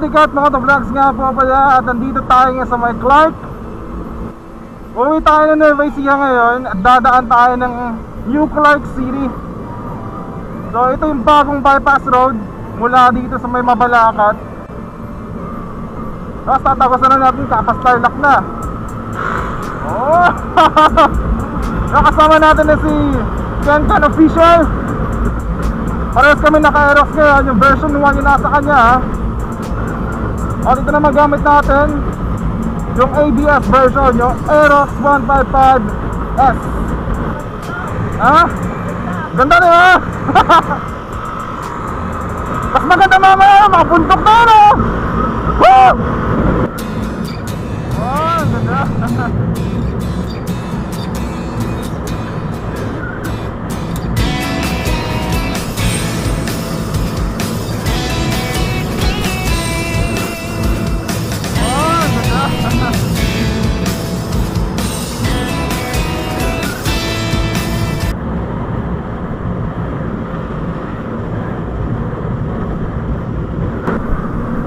So dikat mga to-vlogs nga po pala at nandito tayo nga sa may Clark. Uwi tayo ng Nueva Ecija ngayon. At dadaan tayo ng New Clark City. So ito yung bagong bypass road mula dito sa may Mabalacat Tapos tatapasan na natin kapas Tarlac na. Oh! Nakasama natin na si Kenkan Official. Parehas kami naka-aerox ngayon. Yung version 1 yung nasa kanya ha at ito na magamit natin yung ABS version, yung Aerox 155S. Ha? Ganda na ha? Mas maganda mamaya, makabundok na no? Woo! Oh, ganda.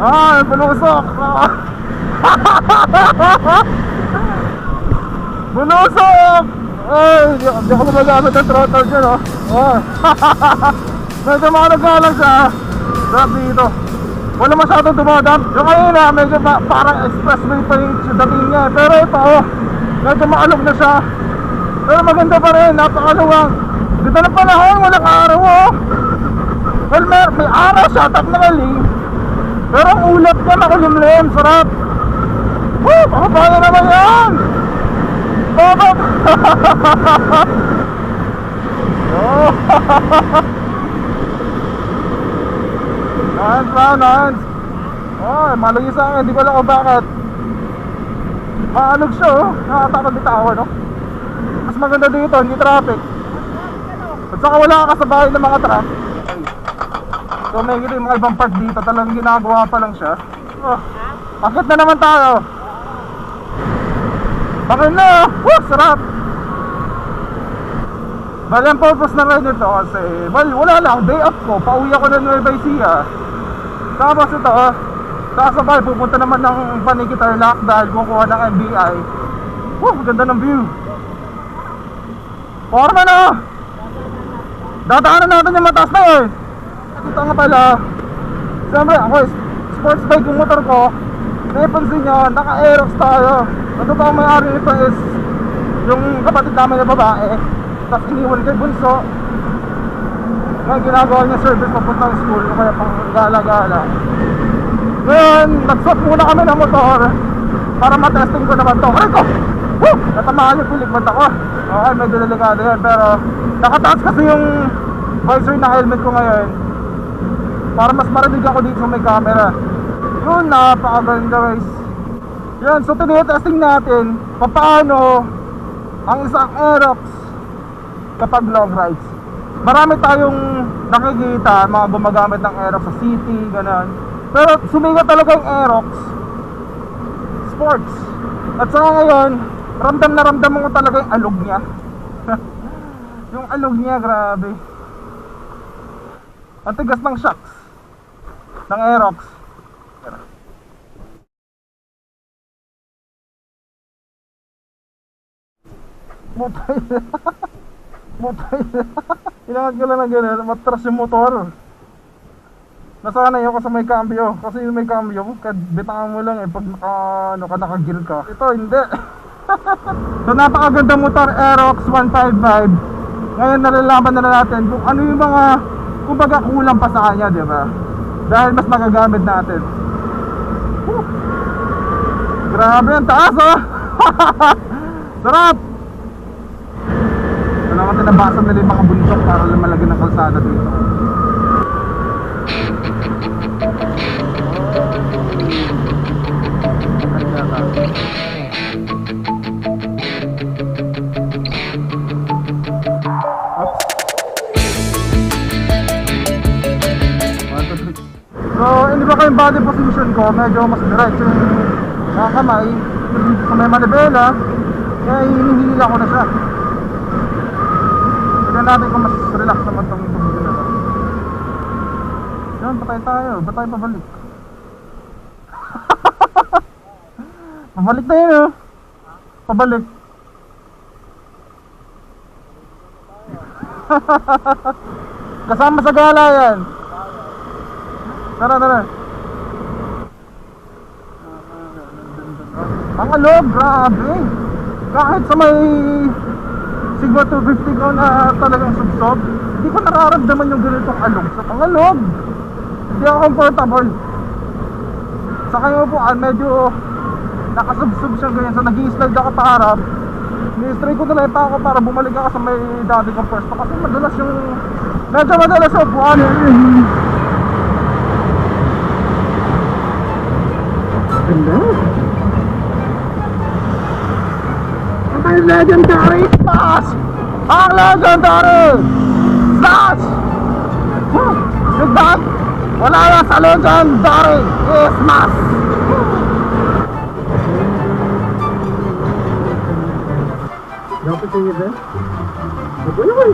Ay, bulusok! bulusok! Ay, di, di ako gumagamit ng throttle dyan, oh. Oh. medyo makagalang siya. Drop dito. Wala masyadong dumadam. Yung ngayon na, medyo pa, parang expressway pa yung dating niya. eh. Pero ito, oh, medyo maalog na siya. Pero maganda pa rin, napakaluwang. Ganda ng panahon, walang araw, oh. Well, may, may araw siya, technically. Pero ang ulap niya makulimlim, sarap. Woo! Pakapaya naman yan! Baba! oh! nice ba, nice. Oh, malugi sa akin, di ko alam kung bakit. Maalog siya, oh. Nakakatakot bitawan, no? Mas maganda dito, hindi traffic. At saka wala ka kasabay ng mga truck. So may mga ibang part dito, talagang ginagawa pa lang siya. Oh, akit na naman tayo. Bakit na? Woo, sarap! Bali ang purpose na ride nito kasi, well, wala lang, day off ko, pauwi ako ng Nueva Ecija. Tapos ito, oh, sasabay, pupunta naman ng Paniki Tarlac dahil kukuha ng MBI. Woo, ganda ng view. Forma na! Dadaanan natin yung mataas na eh. Ito nga pala, siyempre ako, sports bike yung motor ko. Napansin nyo, naka-aerox tayo. Ang totoong may-ari nito is yung kapatid namin na babae. Tapos iniwan kay Bunso. Ngayon ginagawa niya service papunta ng school o kaya pang gala-gala. Ngayon, nag-swap muna kami ng motor para matesting ko naman to. Ay ko! Woo! Natamaan yung piligmat ako. Okay, medyo delikado yan. Pero nakataas kasi yung visor na helmet ko ngayon para mas marinig ako dito sa may camera. Yun napakaganda guys. Yan so tinitesting natin paano ang isang Aerox kapag long rides marami tayong nakikita mga gumagamit ng Aerox sa city ganon pero sumigat talaga yung Aerox sports. At saka ngayon ramdam na ramdam mo talaga yung alog niya. Yung alog niya grabe. Ang tigas ng shocks ng Aerox. Mutay na. Mutay na. Kailangan ko lang ng ganun, matras yung motor. Nasanay ako sa may cambio. Kasi yung may cambio, bitangan mo lang eh, pag naka, ano ka, naka-gear ka. Ito, hindi. so, napakaganda motor, Aerox 155. Ngayon nalalaman na natin kung ano yung mga kumbaga kulang pa sa kanya, di ba? Dahil mas magagamit natin. Whew. Grabe ang taas, oh! Sarap! Ito naman tinabasan nila yung mga bundok para lumalagyan ng kalsada dito. Body position ko, medyo mas diretso yung mga kamay, sa may manibela, kaya hinihila ko na siya. Tignan natin kung mas relax naman itong tumigil na. Yan, patay tayo, ba't tayo pabalik? Pabalik na yun oh. Pabalik. Kasama sa gala yan. Tara, tara. Ang alog, grabe. Kahit sa may Sigma 250 ko na talagang subsob, hindi ko nararamdaman yung ganitong alog. Sa ang alog, hindi ako comfortable. Sa kayo po, ah, medyo nakasubsob siya ganyan. So nag-i-slide ako pa harap. Ni-straight ko na lang pa ako para bumalik ako sa may dati kong pwesto. Kasi madalas yung, medyo madalas yung upuan. Ganda. Ang legendary Smash! Ang legendary! Woo! Yung dog, wala na sa legendary Smash! Dapat yung iba? Ako yun!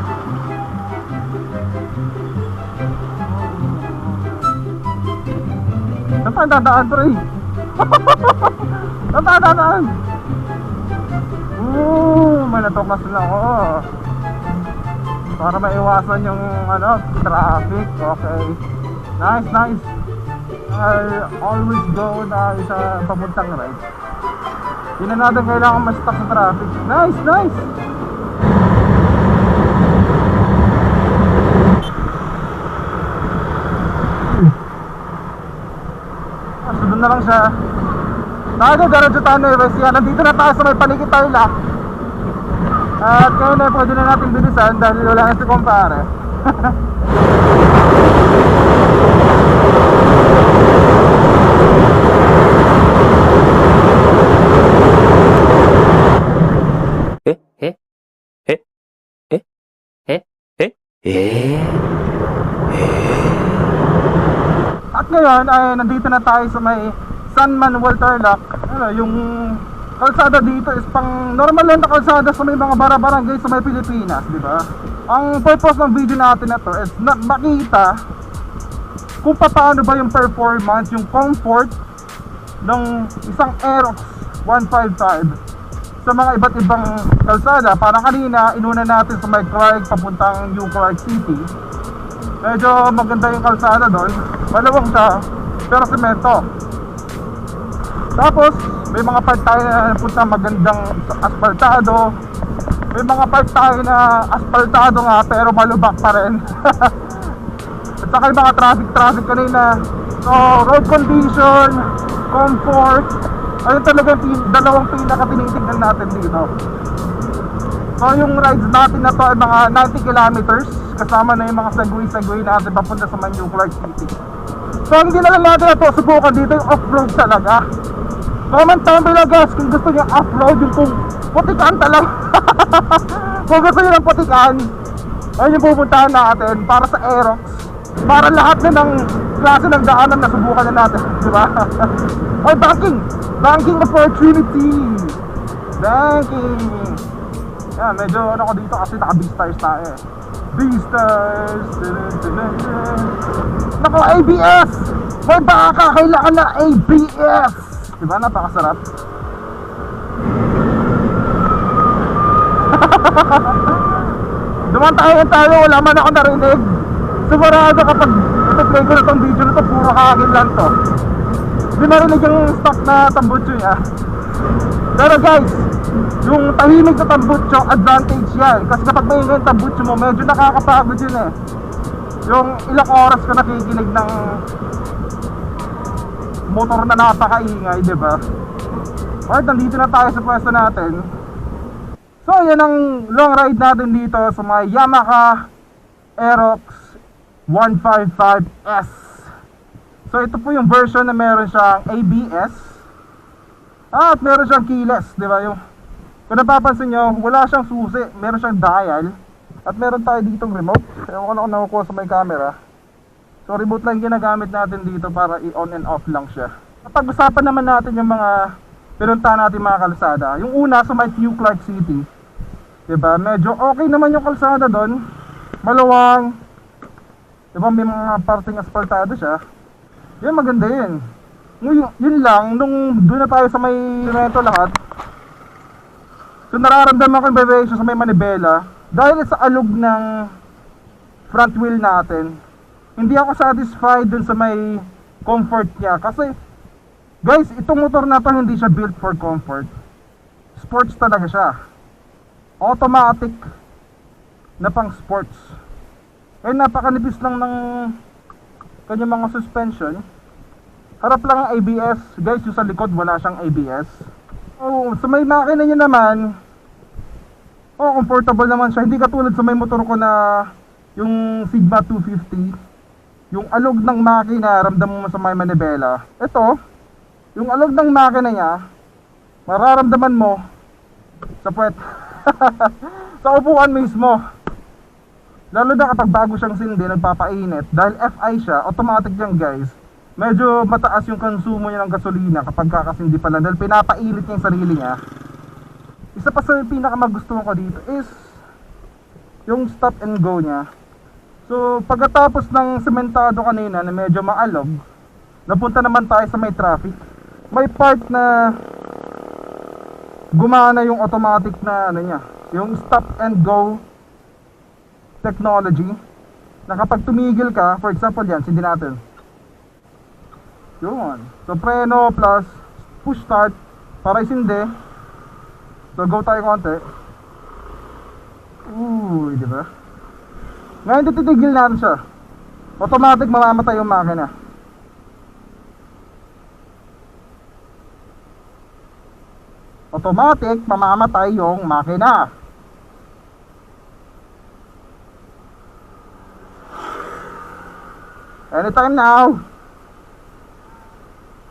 Saan tayo dadaan, pre? Saan dadaan? Ooh, may natukas na ako. Para maiwasan yung ano, traffic. Okay. Nice, nice. I always go na sa papuntang right. Hindi na natin kailangan ma-stuck sa traffic. Nice, nice. Ah, sunod na lang siya. Nakagaran sa tayo nervous yan. Nandito na tayo sa may paligid tayo lahat. At ngayon na pwede na natin bilisan dahil wala na si kumpare. Eh, eh, eh? At ngayon ay nandito na tayo sa may San Manuel Tarlac. Ano, yung kalsada dito is pang normal lang na kalsada sa may mga barabarangay sa may Pilipinas, di ba? Ang purpose ng video natin na to is na makita kung paano ba yung performance, yung comfort ng isang Aerox 155 sa mga iba't ibang kalsada. Parang kanina, inuna natin sa may Clark papuntang New Clark City. Medyo maganda yung kalsada doon. Malawang siya, pero semento. Tapos, may mga part tayo na punta magandang asfaltado. May mga part tayo na asfaltado nga, pero malubak pa rin. At saka yung mga traffic-traffic kanina. So, road condition, comfort, ayun talaga yung dalawang pinaka tinitignan natin dito. So yung rides natin na to ay mga 90 kilometers kasama na yung mga segway-segway natin papunta sa Clark City. So hindi na lang natin na to subukan dito yung off-road talaga. Comment down below guys kung gusto nyo off-road yung kung putikan talaga. kung gusto nyo ng putikan, ayun yung pupuntahan natin para sa Aerox. Para lahat na ng klase ng daanan na subukan na natin, di ba? Ay, banking! Banking opportunity! Banking! Yan, medyo ano ko dito kasi naka B-Stars tayo eh. Dun. Naku, ABS! May baka kailangan na ABS! Diba, napakasarap. Duman tayo tayo, wala man ako narinig. Sigurado kapag ito-play ko na tong video na to, puro hangin lang to. Hindi marinig yung stock na tambutso niya. Pero guys, yung tahimik na tambutso, advantage yan. Kasi kapag may yung tambutso mo, medyo nakakapagod yun eh. Yung ilang oras ka nakikinig ng motor na napakaingay, di ba? Alright, nandito na tayo sa pwesto natin. So, yan ang long ride natin dito sa mga Yamaha Aerox 155S. So, ito po yung version na meron siyang ABS. At meron siyang keyless, di ba? Yung, kung napapansin nyo, wala siyang susi. Meron siyang dial. At meron tayo ditong remote. Ewan ko na kung nakukuha sa may camera. So, remote lang ginagamit natin dito para i-on and off lang siya. Pag-usapan naman natin yung mga pinunta natin mga kalsada. Yung una sa may New Clark City. Diba? Medyo okay naman yung kalsada doon. Maluwang. Diba may mga parting asfaltado siya. Yun maganda yun. Ngayon, yun lang, nung doon na tayo sa may semento lahat, so nararamdaman ko yung vibration sa may manibela, dahil sa alog ng front wheel natin, hindi ako satisfied dun sa may comfort niya. Kasi, guys, itong motor na to hindi siya built for comfort. Sports talaga siya. Automatic na pang sports. Eh, napakanipis lang ng kanyang mga suspension. Harap lang ang ABS. Guys, yung sa likod, wala siyang ABS. Oh, sa may makina niya naman, oh, comfortable naman siya. Hindi katulad sa may motor ko na yung Sigma 250. Yung alog ng makina, ramdam mo sa may manibela. Ito, yung alog ng makina niya, mararamdaman mo sa puwet. sa upuan mismo. Lalo na kapag bago siyang sindi, nagpapainit. Dahil FI siya, automatic yan guys. Medyo mataas yung konsumo niya ng gasolina kapag kakasindi pa lang. Dahil pinapailit niya yung sarili niya. Isa pa sa pinakamagustuhan ko dito is yung stop and go niya. So, pagkatapos ng sementado kanina na medyo maalog, napunta naman tayo sa may traffic. May part na gumana yung automatic na ano niya, yung stop and go technology na kapag tumigil ka, for example yan, sindi natin. Yun. So, preno plus push start para isindi. So, go tayo konti. Uy, di ba? Ngayon titigil natin siya. Automatic mamamatay yung makina. Automatic mamamatay yung makina. Anytime now.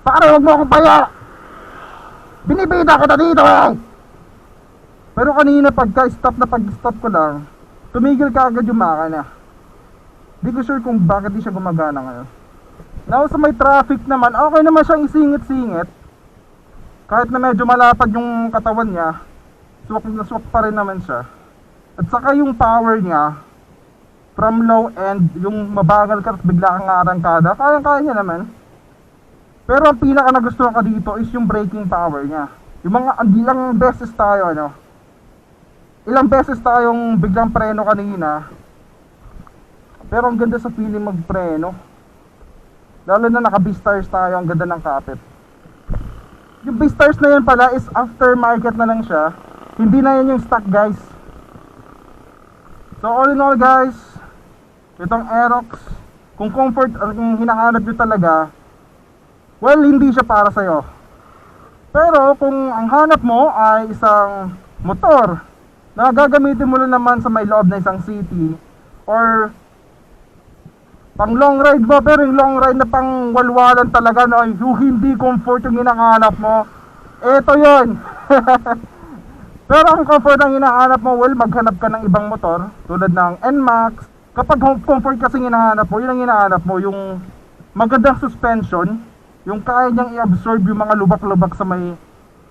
Pare, huwag mo akong paya. Binibida kita dito eh. Pero kanina pagka-stop na pag-stop ko lang, tumigil ka agad yung makina. Di ko sure kung bakit di siya gumagana ngayon. Now sa may traffic naman, okay naman siyang isingit-singit. Kahit na medyo malapad yung katawan niya, swak na swak pa rin naman siya. At saka yung power niya, from low end, yung mabagal ka at bigla kang arangkada, kaya-kaya niya naman. Pero ang pinaka nagustuhan ko dito is yung braking power niya. Yung mga, ang ilang beses tayo, ano, ilang beses tayong biglang preno kanina, pero ang ganda sa feeling magpreno. Lalo na naka B-stars tayo, ang ganda ng kapit. Yung B-stars na yan pala is aftermarket na lang siya. Hindi na yan yung stock guys. So all in all guys, itong Aerox, kung comfort ang hinahanap nyo talaga, well hindi siya para sa'yo. Pero kung ang hanap mo ay isang motor na gagamitin mo lang naman sa may loob na isang city or pang long ride mo pero yung long ride na pang walwalan talaga no? Yung hindi comfort yung hinahanap mo. Eto yon pero ang comfort ang hinahanap mo well maghanap ka ng ibang motor tulad ng NMAX. Kapag comfort kasi hinahanap mo yun ang hinahanap mo yung magandang suspension yung kaya niyang i-absorb yung mga lubak-lubak sa may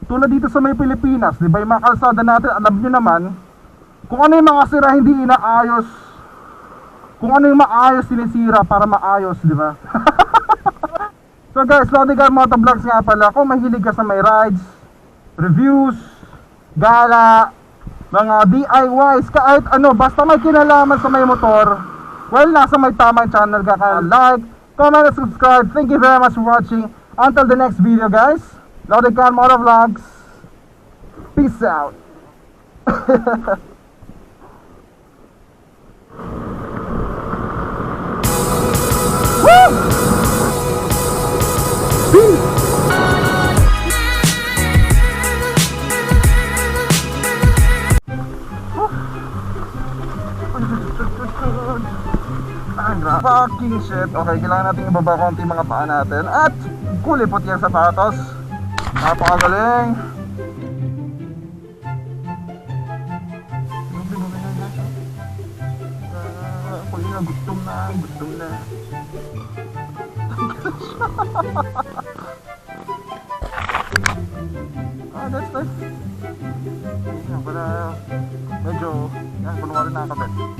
tulad dito sa may Pilipinas di ba yung mga kalsada natin alam nyo naman kung ano yung mga sira hindi inaayos kung ano yung maayos sinisira para maayos, di ba? so guys, Lodigar Motovlogs nga pala, kung mahilig ka sa may rides, reviews, gala, mga DIYs, kahit ano, basta may kinalaman sa may motor, well, nasa may tamang channel ka kaya like, comment, and subscribe. Thank you very much for watching. Until the next video, guys. Lodigar Motovlogs. Peace out. Ah, gra- Fucking shit. Okay, kailangan natin ibaba konti mga paa natin. At kulipot yung sapatos. Napakagaling. Ah, Ako yun na, gutom na, gutom na. ah, that's nice. Yan, para medyo, yan, kunwari nakakabit.